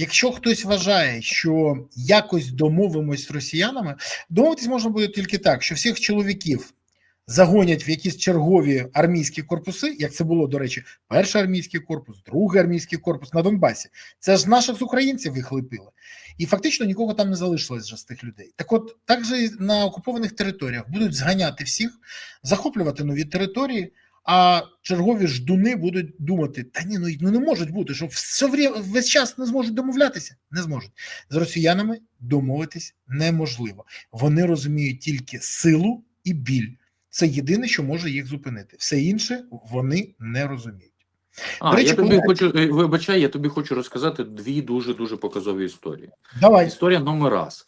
Якщо хтось вважає, що якось домовимось з росіянами, домовитись можна буде тільки так, що всіх чоловіків загонять в якісь чергові армійські корпуси, як це було, до речі, перший армійський корпус, другий армійський корпус на Донбасі. Це ж наших з українців їх лепили. І фактично нікого там не залишилось вже з тих людей. Так от, так же і на окупованих територіях будуть зганяти всіх, захоплювати нові території, а чергові ждуни будуть думати: та ні, ну, ну не можуть бути, що все весь час не зможуть домовлятися. Не зможуть. З росіянами домовитись неможливо. Вони розуміють тільки силу і біль. Це єдине, що може їх зупинити. Все інше вони не розуміють. А, речі, я тобі коли- хочу, е, вибачай, я тобі хочу розказати дві дуже дуже показові історії. Давай. Історія номер раз.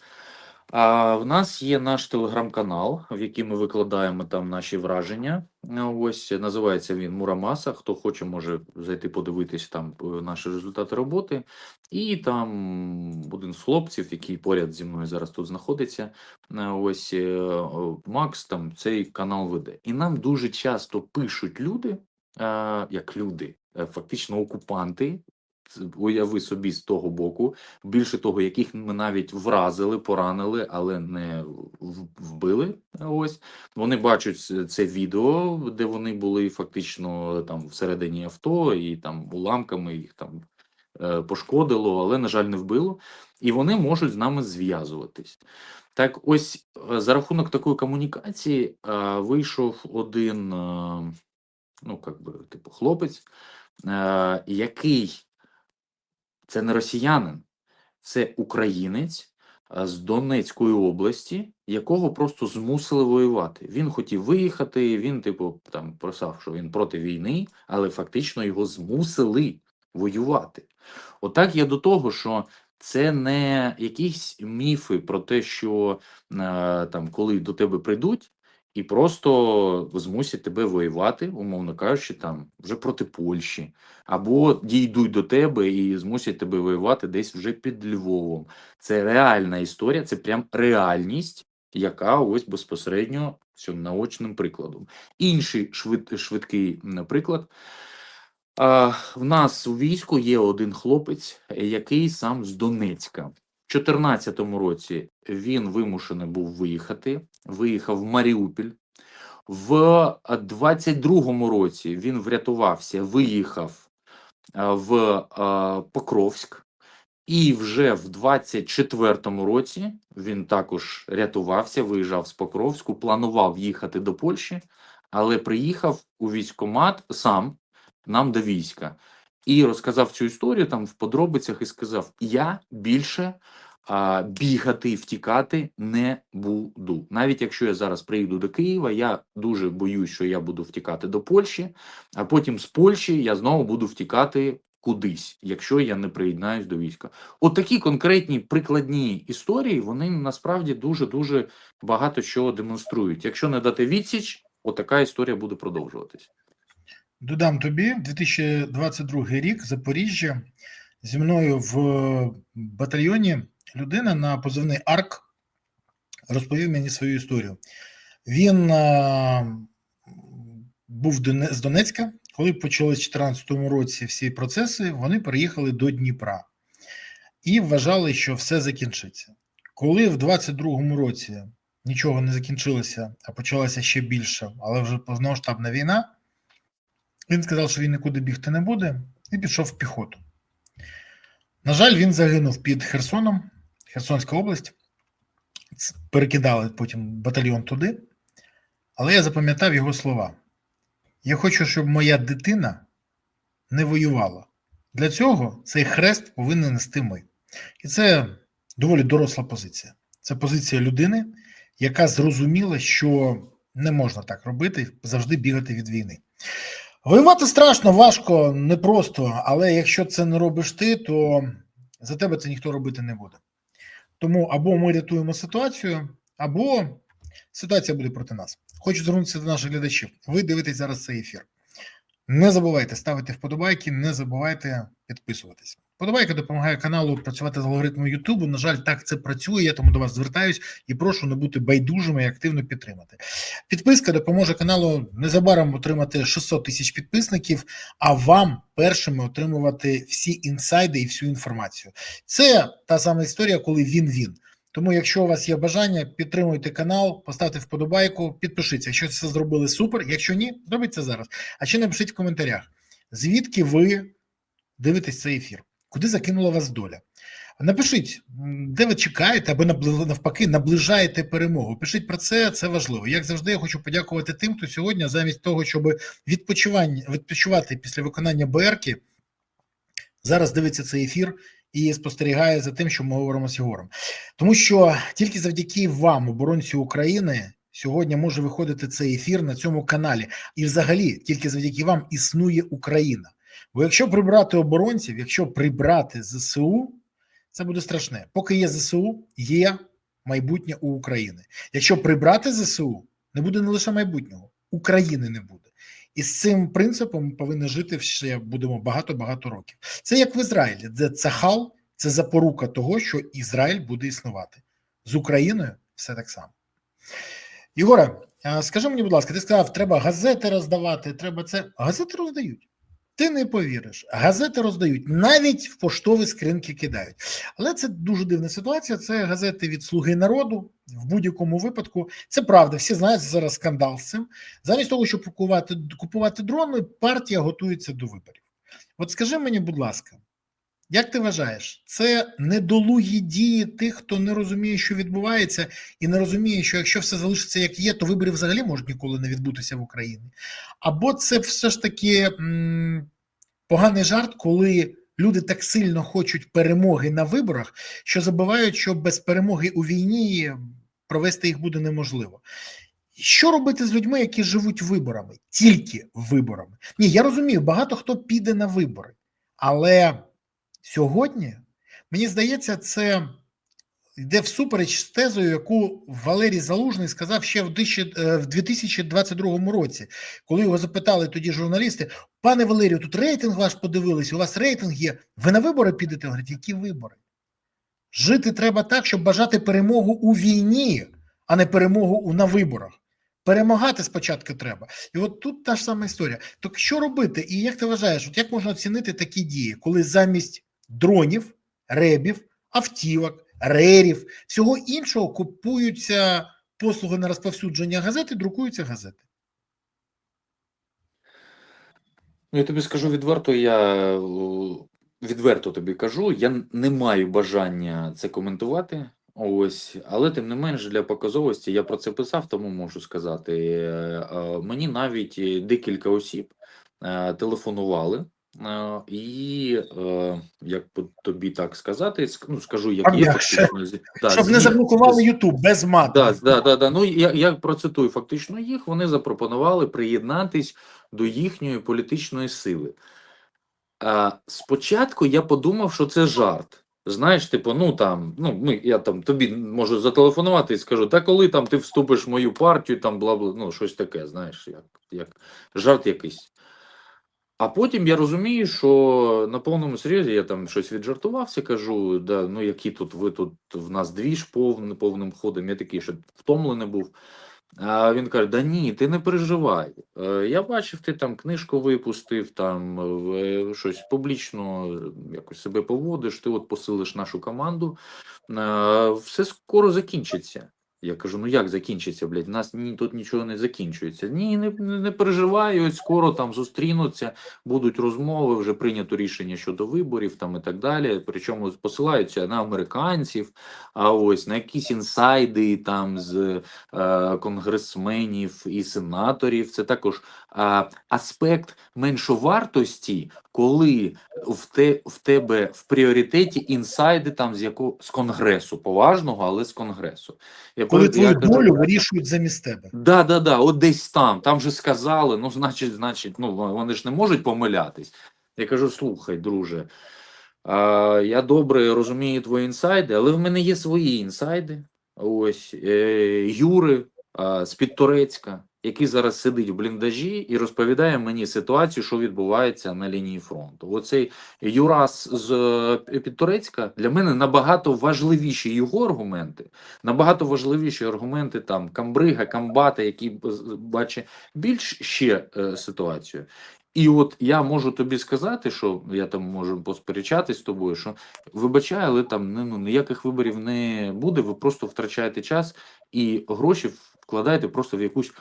А, в нас є наш телеграм-канал, в який ми викладаємо там наші враження. Е, Ось називається він Мурамаса. Хто хоче, може зайти подивитись там е, наші результати роботи. І там один з хлопців, який поряд зі мною зараз тут знаходиться. е, Ось Макс там цей канал веде. І нам дуже часто пишуть люди, як люди, фактично окупанти. Уяви собі з того боку, більше того, яких ми навіть вразили, поранили, але не вбили. Ось вони бачать це відео, де вони були фактично там всередині авто, і там уламками їх там е, пошкодило, але на жаль, не вбило. І вони можуть з нами зв'язуватись. Так, ось е, за рахунок такої комунікації е, вийшов один, ну як би, типу, хлопець, який це не росіянин, це українець з Донецької області, якого просто змусили воювати. Він хотів виїхати, він, типу, там просав, що він проти війни, але фактично його змусили воювати. Отак я до того, що це не якісь міфи про те, що е, там, коли до тебе прийдуть. І просто змусять тебе воювати, умовно кажучи, там вже проти Польщі, або дійдуть до тебе і змусять тебе воювати десь вже під Львовом. Це реальна історія, це прям реальність, яка ось безпосередньо цим наочним прикладом. Інший швид, швидкий приклад. В нас у війську є один хлопець, який сам з Донецька. У 2014 році він вимушений був виїхати, виїхав в Маріуполь. В 22-му році він врятувався, виїхав в Покровськ, і вже в 24-му році він також рятувався, виїжджав з Покровську, планував їхати до Польщі, але приїхав у військкомат сам нам до війська і розказав цю історію там в подробицях і сказав: Я більше а, бігати втікати не буду. Навіть якщо я зараз приїду до Києва, я дуже боюсь, що я буду втікати до Польщі, а потім з Польщі я знову буду втікати кудись, якщо я не приєднаюсь до війська. От такі конкретні прикладні історії, вони насправді дуже дуже багато чого демонструють. Якщо не дати відсіч, отака історія буде продовжуватись. Додам тобі 2022 рік Запоріжжя зі мною в батальйоні людина на позивний Арк розповів мені свою історію. Він а, був з Донецька, коли почали в 2014 році всі процеси, вони переїхали до Дніпра і вважали, що все закінчиться. Коли в 2022 році нічого не закінчилося, а почалася ще більше, але вже повномасштабна війна. Він сказав, що він нікуди бігти не буде, і пішов в піхоту. На жаль, він загинув під Херсоном, Херсонська область. Перекидали потім батальйон туди. Але я запам'ятав його слова: Я хочу, щоб моя дитина не воювала. Для цього цей хрест повинен нести ми. І це доволі доросла позиція. Це позиція людини, яка зрозуміла, що не можна так робити, завжди бігати від війни. Воювати страшно, важко, непросто, але якщо це не робиш ти, то за тебе це ніхто робити не буде. Тому або ми рятуємо ситуацію, або ситуація буде проти нас. Хочу звернутися до наших глядачів. Ви дивитесь зараз цей ефір. Не забувайте ставити вподобайки, не забувайте підписуватись. Вподобайка допомагає каналу працювати з алгоритмом Ютубу. На жаль, так це працює. Я тому до вас звертаюсь і прошу не бути байдужими і активно підтримати. Підписка допоможе каналу незабаром отримати 600 тисяч підписників, а вам першими отримувати всі інсайди і всю інформацію. Це та сама історія, коли він він. Тому, якщо у вас є бажання, підтримуйте канал, поставте вподобайку, підпишіться. Якщо це зробили супер. Якщо ні, зробіть це зараз. А ще напишіть в коментарях, звідки ви дивитесь цей ефір, куди закинула вас доля. Напишіть, де ви чекаєте, або навпаки наближаєте перемогу. Пишіть про це, це важливо. Як завжди, я хочу подякувати тим, хто сьогодні, замість того, щоб відпочивати після виконання БРки, зараз дивиться цей ефір і спостерігає за тим, що ми говоримо з Єгором. Тому що тільки завдяки вам, оборонці України, сьогодні може виходити цей ефір на цьому каналі. І взагалі, тільки завдяки вам існує Україна. Бо якщо прибрати оборонців, якщо прибрати ЗСУ, це буде страшне. Поки є ЗСУ, є майбутнє у України. Якщо прибрати ЗСУ, не буде не лише майбутнього, України не буде. І з цим принципом ми повинні жити ще будемо багато-багато років. Це як в Ізраїлі, де Цахал це запорука того, що Ізраїль буде існувати. З Україною все так само. Єгоре, скажи мені, будь ласка, ти сказав, треба газети роздавати, треба це. Газети роздають. Ти не повіриш, газети роздають, навіть в поштові скринки кидають. Але це дуже дивна ситуація. Це газети від Слуги народу в будь-якому випадку. Це правда, всі знають зараз скандал з цим. Замість того, щоб купувати, купувати дрони, партія готується до виборів. От скажи мені, будь ласка, як ти вважаєш, це недолугі дії тих, хто не розуміє, що відбувається, і не розуміє, що якщо все залишиться як є, то вибори взагалі можуть ніколи не відбутися в Україні? Або це все ж таки м, поганий жарт, коли люди так сильно хочуть перемоги на виборах, що забувають, що без перемоги у війні провести їх буде неможливо. Що робити з людьми, які живуть виборами, тільки виборами? Ні, я розумію, багато хто піде на вибори, але сьогодні мені здається, це йде всупереч з тезою, яку Валерій Залужний сказав ще в 2000 е, 2022 році, коли його запитали тоді журналісти: пане Валерію, тут рейтинг ваш подивились, у вас рейтинг є. Ви на вибори підете? Говорить, які вибори? Жити треба так, щоб бажати перемогу у війні, а не перемогу на виборах. Перемагати спочатку треба. І от тут та ж сама історія. Так що робити? І як ти вважаєш, от як можна оцінити такі дії, коли замість дронів, ребів, автівок, рерів, всього іншого купуються послуги на розповсюдження газети, друкуються газети? Ну, я тобі скажу відверто, я е, відверто тобі кажу, я не маю бажання це коментувати. Ось, але тим не менш для показовості я про це писав, тому можу сказати. Е, е, Мені навіть е, декілька осіб телефонували, і як тобі так сказати, ну скажу, як є фактично, Щоб не заблокували Ютуб без мату. Да, да, да, да. Ну я, я процитую фактично їх. Вони запропонували приєднатись до їхньої політичної сили. А, спочатку я подумав, що це жарт. Знаєш, типу, ну там, ну ми, я там тобі можу зателефонувати і скажу, та коли там ти вступиш в мою партію, там бла бла, ну щось таке, знаєш, як, як жарт якийсь. А потім я розумію, що на повному серйозі я там щось віджартувався, кажу, да, ну які тут ви тут в нас двіж повним, повним ходом, я такий, що втомлений був. А він каже: Да ні, ти не переживай. Е, Я бачив, ти там книжку випустив, там е, щось публічно е, якось себе поводиш, ти от посилиш нашу команду. Е, Все скоро закінчиться. Я кажу: ну як закінчиться, блядь? У нас ні, тут нічого не закінчується. Ні, не, не ось скоро там зустрінуться, будуть розмови, вже прийнято рішення щодо виборів там і так далі. Причому посилаються на американців, а ось на якісь інсайди там з е, конгресменів і сенаторів. Це також е, аспект меншовартості, коли в, те, в тебе в пріоритеті інсайди там з якого з конгресу, поважного, але з конгресу. Я Коли твою долю вирішують замість тебе. Да, да, да, от десь там, там же сказали, ну, значить, значить, ну, вони ж не можуть помилятись. Я кажу: слухай, друже, а, я добре розумію твої інсайди, але в мене є свої інсайди. Ось е, Юри а, з-під Турецька. Який зараз сидить в бліндажі і розповідає мені ситуацію, що відбувається на лінії фронту. Оцей Юрас з е, Підторецька для мене набагато важливіші його аргументи, набагато важливіші аргументи там Камбрига, Камбата, які б- з- більш ще е, ситуацію. І от я можу тобі сказати, що я там можу посперечатись з тобою, що вибачай, але там ну, ніяких виборів не буде. Ви просто втрачаєте час і гроші вкладаєте просто в якусь.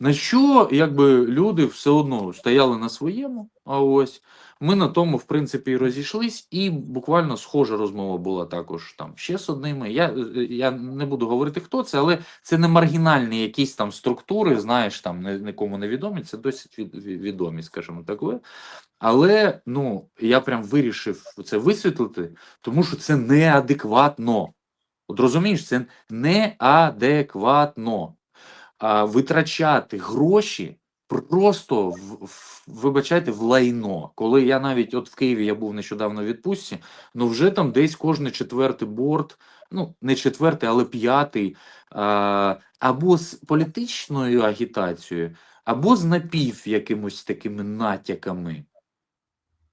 На що якби люди все одно стояли на своєму, а ось ми на тому, в принципі, і розійшлись, і буквально схожа розмова була також там ще з одними. Я, е, я не буду говорити, хто це, але це не маргінальні якісь там структури, знаєш, там нікому не відомі, це досить від, від- відомі, скажімо так. Але ну я прям вирішив це висвітлити, тому що це неадекватно. От розумієш, це неадекватно. Витрачати гроші просто в, в, вибачайте в лайно. Коли я навіть от в Києві я був нещодавно в відпустці, ну вже там десь кожний четвертий борт, ну не четвертий, але п'ятий, а, або з політичною агітацією, або з напів якимось такими натяками.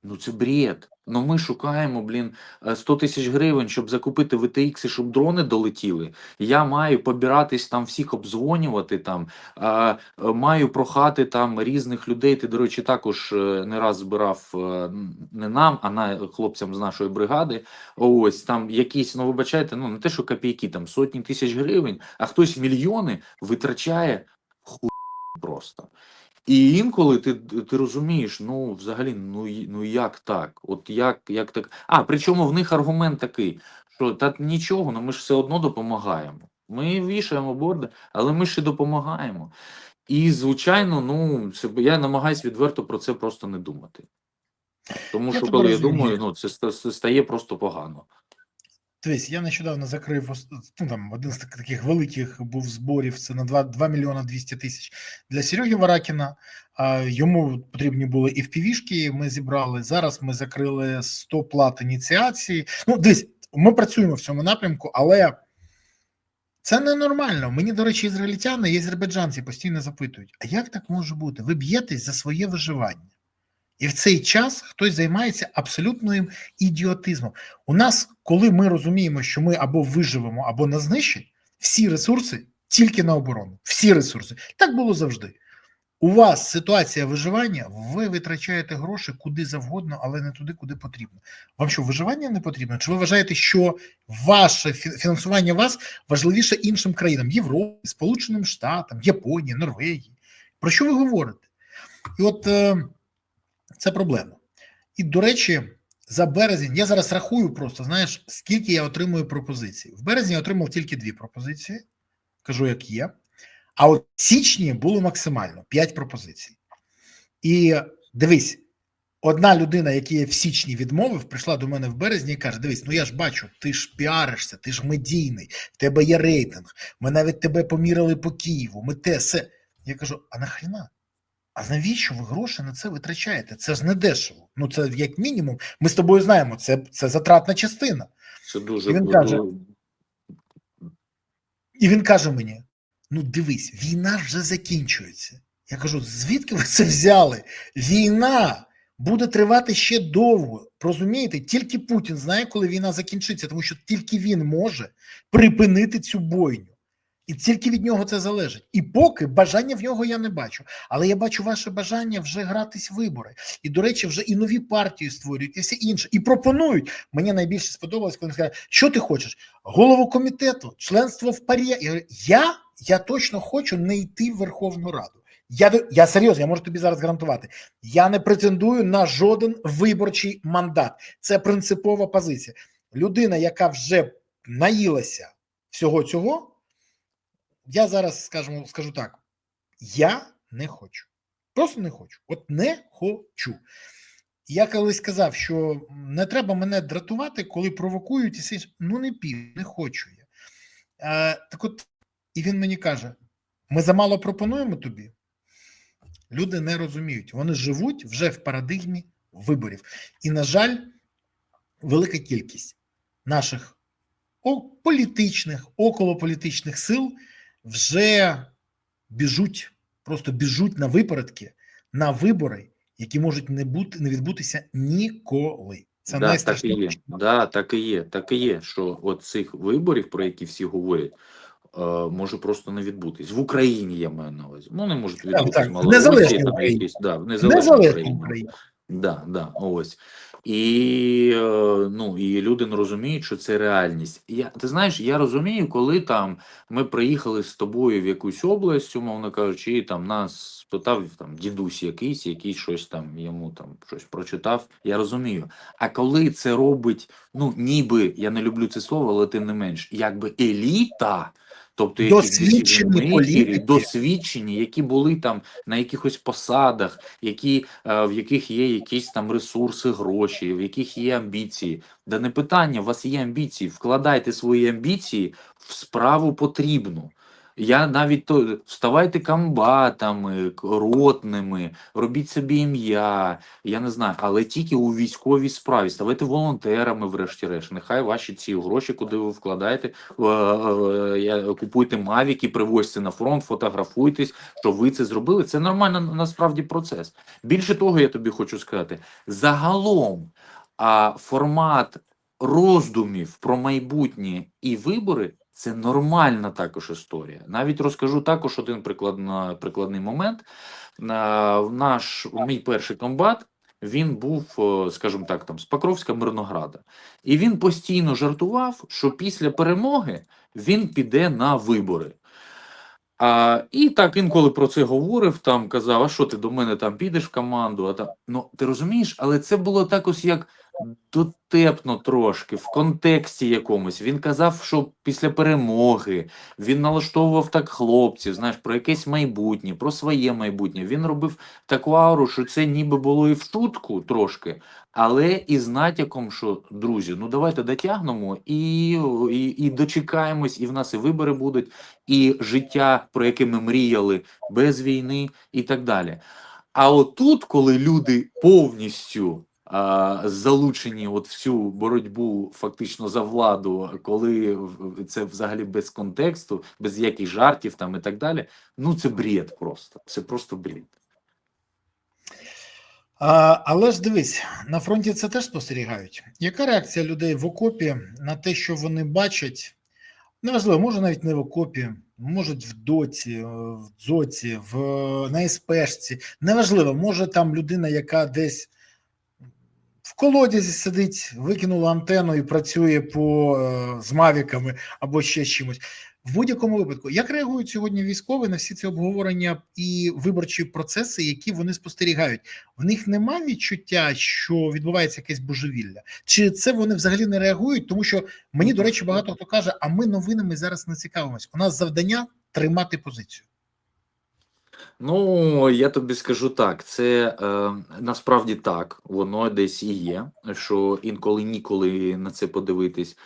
Ну це бред. Ну ми шукаємо, блін, е, 100 тисяч гривень, щоб закупити VTX, щоб дрони долетіли. Я маю побиратись там всіх обдзвонювати там, а, е, маю прохати там різних людей. Ти, до речі, також е, не раз збирав е, не нам, а на хлопцям з нашої бригади. Ось там якісь, ну вибачайте, ну не те, що копійки, там сотні тисяч гривень, а хтось мільйони витрачає ху просто. І інколи ти, ти розумієш, ну взагалі, ну, ну як так? От як, як так? А, причому в них аргумент такий, що та нічого, ну ми ж все одно допомагаємо. Ми вішаємо борди, але ми ще допомагаємо. І, звичайно, ну це я намагаюсь відверто про це просто не думати. Тому Я що коли я думаю, ну це стає просто погано. Дивись, я нещодавно закрив ну, там, один з таких великих був зборів. Це на 2, 2 мільйона 200 тисяч для Сереги Варакіна. А йому потрібні були і впівішки. Ми зібрали. Зараз ми закрили 100 плат ініціації. Ну, дивись, ми працюємо в цьому напрямку, але це ненормально. Мені, до речі, ізраїльтяни і азербайджанці постійно запитують: а як так може бути? Ви б'єтесь за своє виживання. І в цей час хтось займається абсолютним ідіотизмом. У нас, коли ми розуміємо, що ми або виживемо, або нас знищать, всі ресурси тільки на оборону. Всі ресурси. Так було завжди. У вас ситуація виживання, ви витрачаєте гроші куди завгодно, але не туди, куди потрібно. Вам що, виживання не потрібно? Чи ви вважаєте, що ваше фінансування вас важливіше іншим країнам Європи, Сполученим Штатам, Японії, Норвегії? Про що ви говорите? І от е, це проблема. І, до речі, за березень я зараз рахую просто, знаєш, скільки я отримую пропозицій. В березні я отримав тільки дві пропозиції, кажу, як є. А от в січні було максимально 5 пропозицій. І дивись, одна людина, яка я в січні відмовив, прийшла до мене в березні і каже: Дивись, ну я ж бачу, ти ж піаришся, ти ж медійний, в тебе є рейтинг. Ми навіть тебе поміряли по Києву. Ми те все. Я кажу: а нахрена? А навіщо ви гроші на це витрачаєте? Це ж не дешево. Ну це як мінімум. Ми з тобою знаємо, це, це затратна частина. Це дуже І він каже, І він каже мені: ну дивись, війна вже закінчується. Я кажу: звідки ви це взяли? Війна буде тривати ще довго. Розумієте, тільки Путін знає, коли війна закінчиться, тому що тільки він може припинити цю бойню. І тільки від нього це залежить. І поки бажання в нього я не бачу. Але я бачу ваше бажання вже гратись в вибори. І, до речі, вже і нові партії створюють, і все інше. І пропонують. Мені найбільше сподобалось, коли він сказав, що ти хочеш? Голову комітету, членство в парі. Я, говорю, я, я точно хочу не йти в Верховну Раду. Я, я серйозно, я можу тобі зараз гарантувати. Я не претендую на жоден виборчий мандат. Це принципова позиція. Людина, яка вже наїлася всього цього, я зараз скажімо, скажу так: я не хочу. Просто не хочу. От не хочу. Я колись сказав, що не треба мене дратувати, коли провокують і інше. Ну не пів, не хочу я. Е, так от, і він мені каже: ми замало пропонуємо тобі. Люди не розуміють. Вони живуть вже в парадигмі виборів. І, на жаль, велика кількість наших політичних, околополітичних сил вже біжуть, просто біжуть на випередки, на вибори, які можуть не бути не відбутися ніколи. Це Да, так і є. Да, так і є. Так і є, що от цих виборів, про які всі говорять, е, може просто не відбутись. В Україні я маю на увазі. Ну, не можуть відбутись так, в Малорусі, незалежній там Україні. якісь, да, в незалежній Україні. Україні. Да, да, ось. І, е, ну, і люди не розуміють, що це реальність. Я, ти знаєш, я розумію, коли там ми приїхали з тобою в якусь область, умовно кажучи, і там нас спитав там дідусь якийсь, який щось там йому там щось прочитав. Я розумію. А коли це робить, ну ніби я не люблю це слово, але тим не менш, якби еліта. Тобто які Досвідчені політики. досвідчені, які були там на якихось посадах, які, е, в яких є якісь там ресурси, гроші, в яких є амбіції. Да не питання, у вас є амбіції. Вкладайте свої амбіції в справу потрібну. Я навіть то ставайте комбатами, ротними, робіть собі ім'я, я не знаю, але тільки у військовій справі. Ставайте волонтерами, врешті-решт. Нехай ваші ці гроші, куди ви вкладаєте, е, е, купуйте мавіки, привозьте на фронт, фотографуйтесь, що ви це зробили. Це нормально насправді процес. Більше того, я тобі хочу сказати, загалом а, формат роздумів про майбутнє і вибори це нормальна також історія. Навіть розкажу також один прикладна, прикладний момент. На, наш мій перший комбат. Він був, е, скажімо так, там з Покровська Мирнограда, і він постійно жартував, що після перемоги він піде на вибори. А, і так інколи про це говорив, там казав, а що ти до мене там підеш в команду? А там, ну ти розумієш, але це було так ось як дотепно трошки, в контексті якомусь. Він казав, що після перемоги він налаштовував так хлопців, знаєш, про якесь майбутнє, про своє майбутнє. Він робив таку ауру, що це ніби було і в шутку трошки, але і з натяком, що друзі, ну давайте дотягнемо і, і, і дочекаємось, і в нас і вибори будуть, і життя, про яке ми мріяли, без війни і так далі. А отут, коли люди повністю залучені от всю боротьбу фактично за владу, коли це взагалі без контексту, без яких жартів там і так далі, ну це бред просто. Це просто бред. А, але ж дивись, на фронті це теж спостерігають. Яка реакція людей в окопі на те, що вони бачать? Неважливо, може навіть не в окопі, можуть в доці, е, в дзоці, в на СПшці. Неважливо, може там людина, яка десь в колодязі сидить, викинула антенну і працює по е, з мавіками або ще чимось. В будь-якому випадку, як реагують сьогодні військові на всі ці обговорення і виборчі процеси, які вони спостерігають? В них немає відчуття, що відбувається якесь божевілля, чи це вони взагалі не реагують? Тому що мені, до речі, багато хто каже: а ми новинами зараз не цікавимось. У нас завдання тримати позицію. Ну, я тобі скажу так, це е, насправді так, воно десь і є, що інколи ніколи на це подивитись.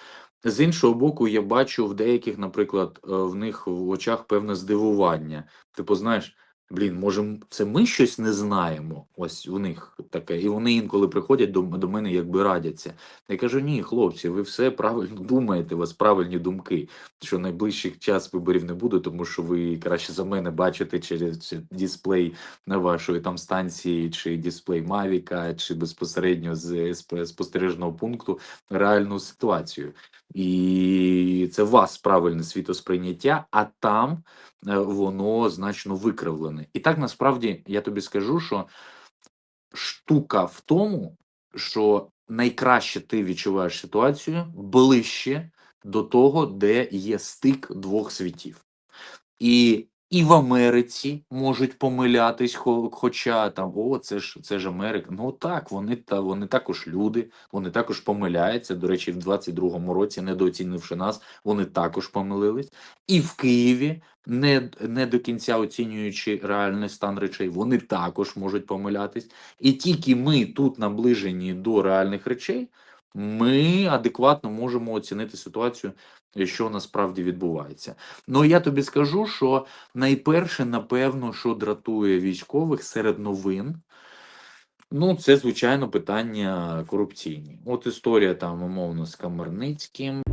З іншого боку, я бачу в деяких, наприклад, е, в них в очах певне здивування. Типу, знаєш, блін, може, це ми щось не знаємо? Ось у них таке. І вони інколи приходять до, до мене, якби радяться. Я кажу: ні, хлопці, ви все правильно думаєте, у вас правильні думки. Що найближчих час виборів не буде, тому що ви краще за мене бачите через дисплей на вашої там станції, чи дисплей Мавіка, чи безпосередньо з спостережного пункту реальну ситуацію. І це вас правильне світосприйняття, а там воно значно викривлене. І так насправді я тобі скажу, що штука в тому, що найкраще ти відчуваєш ситуацію ближче до того, де є стик двох світів. І, і в Америці можуть помилятись, хо- хоча там о, це ж це ж Америка. Ну так, вони та вони також люди, вони також помиляються. До речі, в 22-му році, недооцінивши нас, вони також помилились. І в Києві, не, не до кінця оцінюючи реальний стан речей, вони також можуть помилятись. І тільки ми тут наближені до реальних речей, ми адекватно можемо оцінити ситуацію, що насправді відбувається. Ну я тобі скажу, що найперше, напевно, що дратує військових серед новин. Ну, це звичайно питання корупційні. От історія там умовно з Камерницьким,